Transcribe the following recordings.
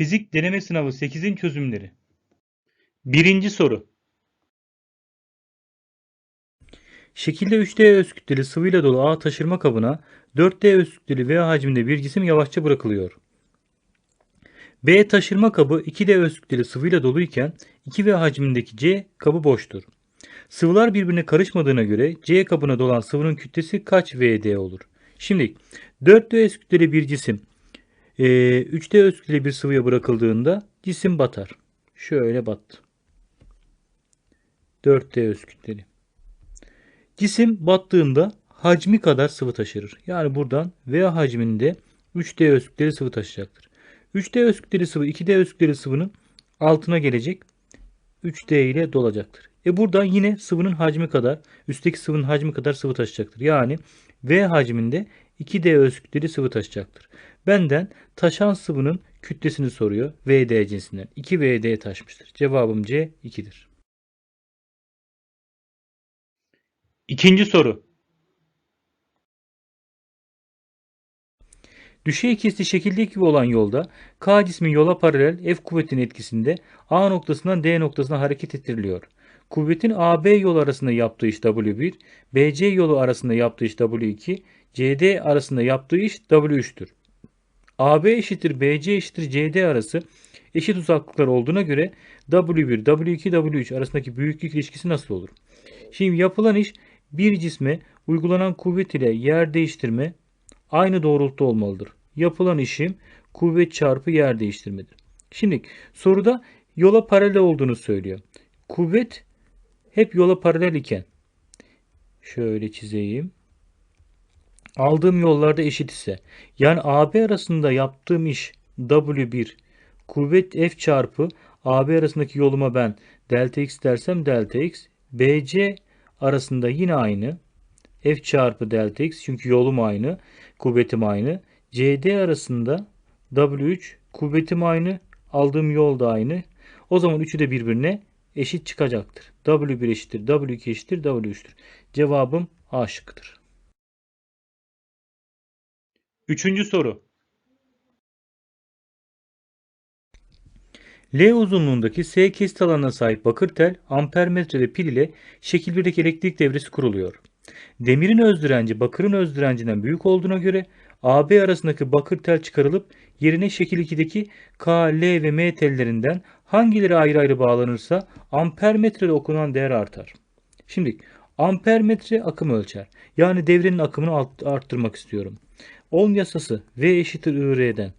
Fizik deneme sınavı 8'in çözümleri. Birinci soru. Şekilde 3D öz kütleli sıvıyla dolu A taşırma kabına 4D öz kütleli V hacminde bir cisim yavaşça bırakılıyor. B taşırma kabı 2D öz kütleli sıvıyla doluyken 2V hacmindeki C kabı boştur. Sıvılar birbirine karışmadığına göre C kabına dolan sıvının kütlesi kaç VD olur? Şimdi 4D öz kütleli bir cisim e, 3D öz kütleli bir sıvıya bırakıldığında cisim batar. Şöyle battı. 4D öz kütleli. Cisim battığında hacmi kadar sıvı taşırır. Yani buradan V hacminde 3D öz kütleli sıvı taşıyacaktır. 3D öz kütleli sıvı 2D öz kütleli sıvının altına gelecek. 3D ile dolacaktır. E buradan yine sıvının hacmi kadar, üstteki sıvının hacmi kadar sıvı taşıyacaktır. Yani V hacminde 2D öz kütleli sıvı taşıyacaktır. Benden taşan sıvının kütlesini soruyor. VD cinsinden. 2 VD taşmıştır. Cevabım C 2'dir. İkinci soru. Düşey kesti şekildeki gibi olan yolda K cismi yola paralel F kuvvetinin etkisinde A noktasından D noktasına hareket ettiriliyor. Kuvvetin AB yolu arasında yaptığı iş W1, BC yolu arasında yaptığı iş W2, CD arasında yaptığı iş W3'tür. AB eşittir BC eşittir CD arası eşit uzaklıklar olduğuna göre W1, W2, W3 arasındaki büyüklük ilişkisi nasıl olur? Şimdi yapılan iş bir cisme uygulanan kuvvet ile yer değiştirme aynı doğrultuda olmalıdır. Yapılan işim kuvvet çarpı yer değiştirmedir. Şimdi soruda yola paralel olduğunu söylüyor. Kuvvet hep yola paralel iken şöyle çizeyim. Aldığım yollarda eşit ise yani AB arasında yaptığım iş W1 kuvvet F çarpı AB arasındaki yoluma ben delta x dersem delta x BC arasında yine aynı F çarpı delta x çünkü yolum aynı kuvvetim aynı CD arasında W3 kuvvetim aynı aldığım yol da aynı o zaman üçü de birbirine eşit çıkacaktır. W1 eşittir W2 eşittir W3'tür. Cevabım A şıkkıdır. Üçüncü soru. L uzunluğundaki S kesit alanına sahip bakır tel ampermetrede pil ile şekil 1'deki elektrik devresi kuruluyor. Demirin öz direnci bakırın öz direncinden büyük olduğuna göre AB arasındaki bakır tel çıkarılıp yerine şekil 2'deki K, L ve M tellerinden hangileri ayrı ayrı bağlanırsa ampermetrede okunan değer artar. Şimdi ampermetre akım ölçer. Yani devrenin akımını arttırmak istiyorum. Ohm yasası V eşittir IR'den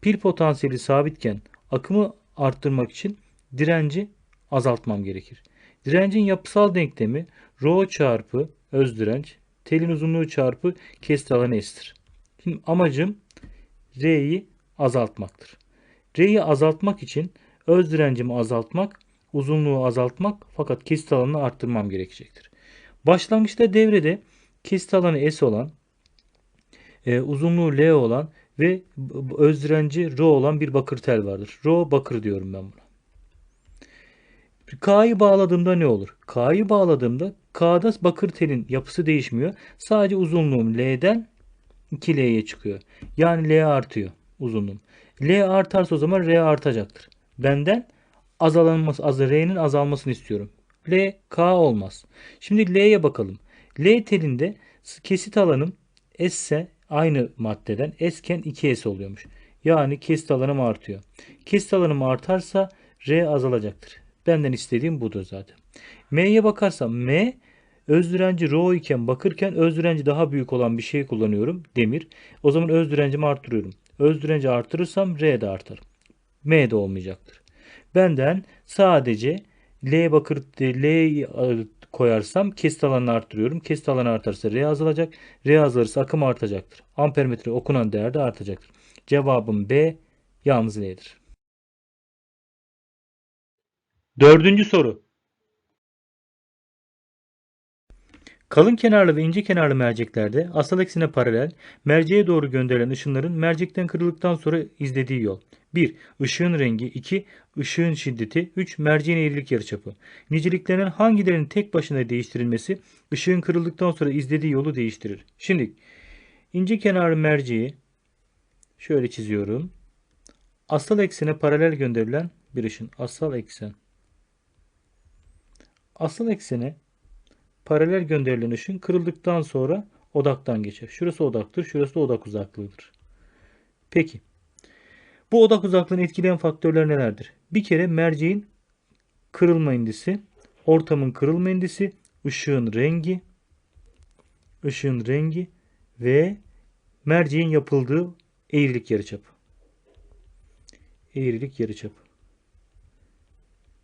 pil potansiyeli sabitken akımı arttırmak için direnci azaltmam gerekir. Direncin yapısal denklemi ρ çarpı öz direnç telin uzunluğu çarpı kesit alanı S'tir. Şimdi amacım R'yi azaltmaktır. R'yi azaltmak için öz direncimi azaltmak, uzunluğu azaltmak fakat kesit alanını arttırmam gerekecektir. Başlangıçta devrede kesit alanı S olan, e, uzunluğu L olan ve öz direnci Rho olan bir bakır tel vardır. Rho bakır diyorum ben buna. K'yı bağladığımda ne olur? K'yı bağladığımda K'da bakır telin yapısı değişmiyor. Sadece uzunluğum L'den 2L'ye çıkıyor. Yani L artıyor uzunluğum. L artarsa o zaman R artacaktır. Benden azalanması, az R'nin azalmasını istiyorum. L K olmaz. Şimdi L'ye bakalım. L telinde kesit alanım S ise aynı maddeden S'ken 2S oluyormuş. Yani kesit alanım artıyor. Kesit alanım artarsa R azalacaktır. Benden istediğim budur zaten. M'ye bakarsam M öz direnci rho iken bakırken öz direnci daha büyük olan bir şey kullanıyorum. Demir. O zaman öz direncimi artırıyorum. Öz direnci artırırsam R de artar. M de olmayacaktır. Benden sadece L bakır L koyarsam kesit alanını arttırıyorum. Kesit alanı artarsa R azalacak. R azalırsa akım artacaktır. Ampermetre okunan değer de artacaktır. Cevabım B yalnız L'dir. Dördüncü soru. Kalın kenarlı ve ince kenarlı merceklerde asal eksine paralel merceğe doğru gönderilen ışınların mercekten kırıldıktan sonra izlediği yol. 1. Işığın rengi 2. Işığın şiddeti 3. Merceğin eğrilik yarıçapı. Niceliklerinden hangilerinin tek başına değiştirilmesi ışığın kırıldıktan sonra izlediği yolu değiştirir. Şimdi ince kenarlı merceği şöyle çiziyorum. asal eksene paralel gönderilen bir ışın. Asal eksen. Asal eksene paralel gönderilen ışın kırıldıktan sonra odaktan geçer. Şurası odaktır, şurası da odak uzaklığıdır. Peki. Bu odak uzaklığını etkileyen faktörler nelerdir? Bir kere merceğin kırılma indisi, ortamın kırılma indisi, ışığın rengi, ışığın rengi ve merceğin yapıldığı eğrilik yarıçapı. Eğrilik yarıçapı.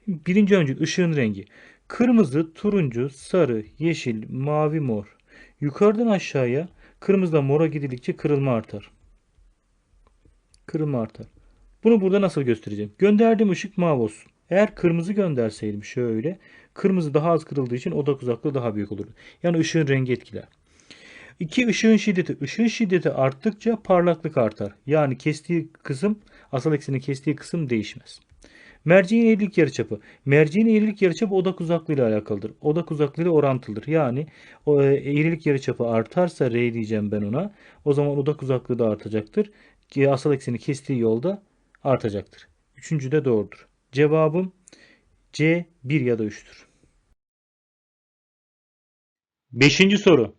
Birinci öncül ışığın rengi. Kırmızı, turuncu, sarı, yeşil, mavi, mor. Yukarıdan aşağıya kırmızıdan mora gidildikçe kırılma artar. Kırılma artar. Bunu burada nasıl göstereceğim? Gönderdiğim ışık mavi olsun. Eğer kırmızı gönderseydim şöyle. Kırmızı daha az kırıldığı için odak uzaklığı daha büyük olurdu. Yani ışığın rengi etkiler. İki ışığın şiddeti. Işığın şiddeti arttıkça parlaklık artar. Yani kestiği kısım asal ekseni kestiği kısım değişmez. Merceğin eğrilik yarıçapı. Merceğin eğrilik yarıçapı odak uzaklığı ile alakalıdır. Odak uzaklığı ile orantılıdır. Yani o e, eğrilik yarıçapı artarsa R diyeceğim ben ona. O zaman odak uzaklığı da artacaktır. Asal ekseni kestiği yolda artacaktır. Üçüncü de doğrudur. Cevabım C 1 ya da 3'tür. Beşinci soru.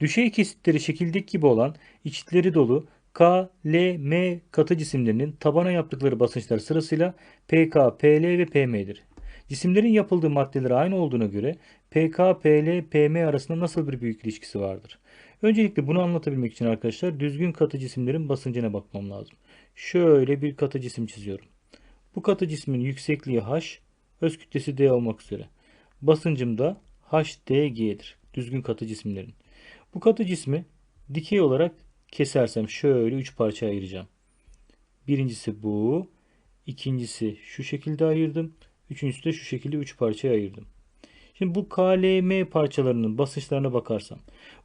Düşey kesitleri şekildeki gibi olan içleri dolu K, L, M katı cisimlerinin tabana yaptıkları basınçlar sırasıyla PK, PL ve PM'dir. Cisimlerin yapıldığı maddeler aynı olduğuna göre PK, PL, PM arasında nasıl bir büyük ilişkisi vardır? Öncelikle bunu anlatabilmek için arkadaşlar düzgün katı cisimlerin basıncına bakmam lazım. Şöyle bir katı cisim çiziyorum. Bu katı cismin yüksekliği H, öz kütlesi D olmak üzere. Basıncım da HDG'dir. Düzgün katı cisimlerin. Bu katı cismi dikey olarak kesersem şöyle 3 parça ayıracağım. Birincisi bu. ikincisi şu şekilde ayırdım. Üçüncüsü de şu şekilde 3 parçaya ayırdım. Şimdi bu KLM parçalarının basınçlarına bakarsam.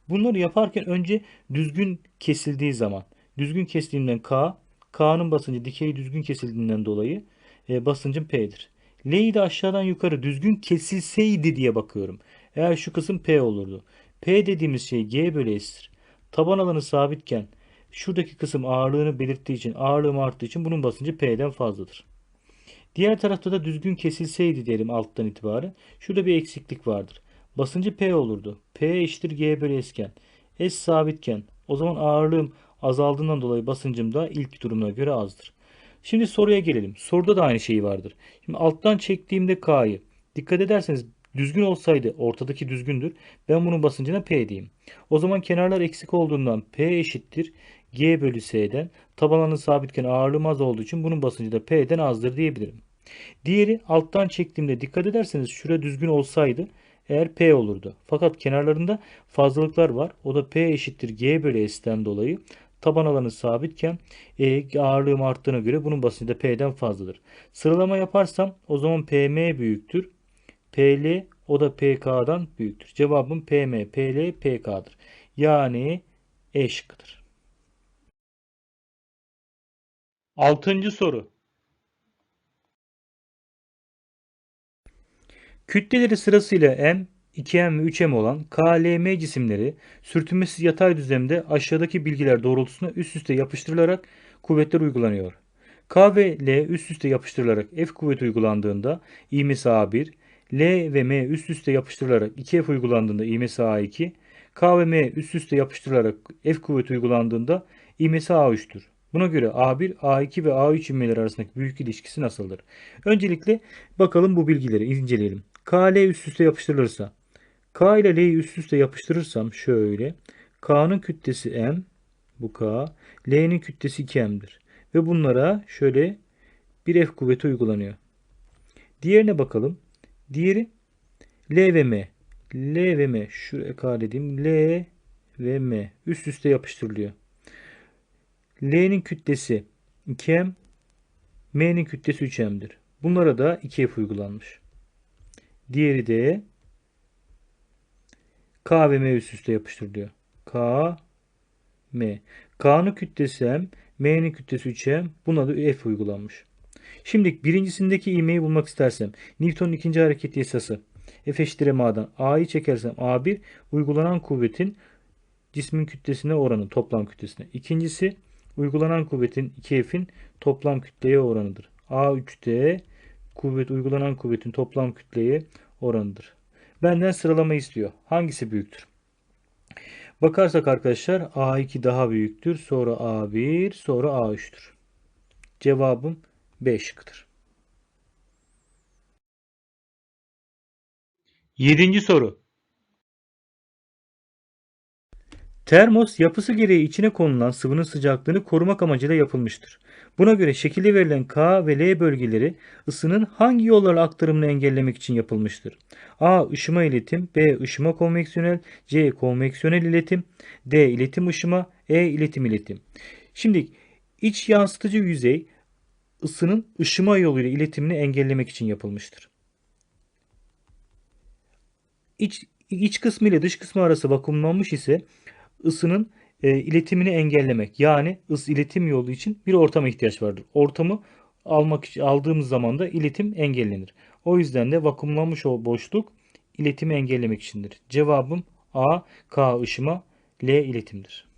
Bunları yaparken önce düzgün kesildiği zaman. Düzgün kestiğimden K. K'nın basıncı dikey düzgün kesildiğinden dolayı e, basıncım P'dir. L'yi de aşağıdan yukarı düzgün kesilseydi diye bakıyorum. Eğer şu kısım P olurdu. P dediğimiz şey G bölü S'tir. Taban alanı sabitken şuradaki kısım ağırlığını belirttiği için ağırlığım arttığı için bunun basıncı P'den fazladır. Diğer tarafta da düzgün kesilseydi diyelim alttan itibaren. Şurada bir eksiklik vardır. Basıncı P olurdu. P eşittir G bölü S'ken. S sabitken o zaman ağırlığım azaldığından dolayı basıncım da ilk durumuna göre azdır. Şimdi soruya gelelim. Soruda da aynı şey vardır. Şimdi alttan çektiğimde K'yı dikkat ederseniz düzgün olsaydı ortadaki düzgündür. Ben bunun basıncına P diyeyim. O zaman kenarlar eksik olduğundan P eşittir. G bölü S'den tabanlanı sabitken ağırlığım az olduğu için bunun basıncı da P'den azdır diyebilirim. Diğeri alttan çektiğimde dikkat ederseniz şura düzgün olsaydı eğer P olurdu. Fakat kenarlarında fazlalıklar var. O da P eşittir G bölü S'ten dolayı taban alanı sabitken e, ağırlığım arttığına göre bunun basıncı da P'den fazladır. Sıralama yaparsam o zaman PM büyüktür. PL o da PK'dan büyüktür. Cevabım PM, PL, PK'dır. Yani E şıkkıdır. Altıncı soru. Kütleleri sırasıyla M, 2M ve 3M olan KLM cisimleri sürtünmesiz yatay düzlemde aşağıdaki bilgiler doğrultusunda üst üste yapıştırılarak kuvvetler uygulanıyor. K ve L üst üste yapıştırılarak F kuvveti uygulandığında ivmesi A1, L ve M üst üste yapıştırılarak 2F uygulandığında ivmesi A2, K ve M üst üste yapıştırılarak F kuvveti uygulandığında ivmesi A3'tür. Buna göre A1, A2 ve A3 ivmeleri arasındaki büyük ilişkisi nasıldır? Öncelikle bakalım bu bilgileri inceleyelim. K, L üst üste yapıştırılırsa K ile L'yi üst üste yapıştırırsam şöyle K'nın kütlesi M bu K, L'nin kütlesi 2M'dir. Ve bunlara şöyle bir F kuvveti uygulanıyor. Diğerine bakalım. Diğeri L ve M. L ve M. Şuraya K dediğim L ve M. Üst üste yapıştırılıyor. L'nin kütlesi 2M. M'nin kütlesi 3M'dir. Bunlara da 2F uygulanmış. Diğeri de K ve M üst üste yapıştırılıyor. K, M. K'nın kütlesi M, M'nin kütlesi 3M. Buna da F uygulanmış. Şimdi birincisindeki ivmeyi bulmak istersem Newton'un ikinci hareket yasası F eşittir MA'dan A'yı çekersem A1 uygulanan kuvvetin cismin kütlesine oranı toplam kütlesine. İkincisi uygulanan kuvvetin 2F'in toplam kütleye oranıdır. A3D kuvvet uygulanan kuvvetin toplam kütleye oranıdır. Benden sıralama istiyor. Hangisi büyüktür? Bakarsak arkadaşlar A2 daha büyüktür. Sonra A1 sonra A3'tür. Cevabım B şıkkıdır. Yedinci soru. Termos yapısı gereği içine konulan sıvının sıcaklığını korumak amacıyla yapılmıştır. Buna göre şekilde verilen K ve L bölgeleri ısının hangi yollarla aktarımını engellemek için yapılmıştır? A. ışıma iletim B. ışıma konveksiyonel C. Konveksiyonel iletim D. iletim ışıma E. iletim iletim. Şimdi iç yansıtıcı yüzey ısının ışıma yoluyla iletimini engellemek için yapılmıştır. İç, iç kısmı ile dış kısmı arası vakumlanmış ise ısının e, iletimini engellemek. Yani ıs iletim yolu için bir ortama ihtiyaç vardır. Ortamı almak aldığımız zaman da iletim engellenir. O yüzden de vakumlanmış o boşluk iletimi engellemek içindir. Cevabım A. K ışıma L iletimdir.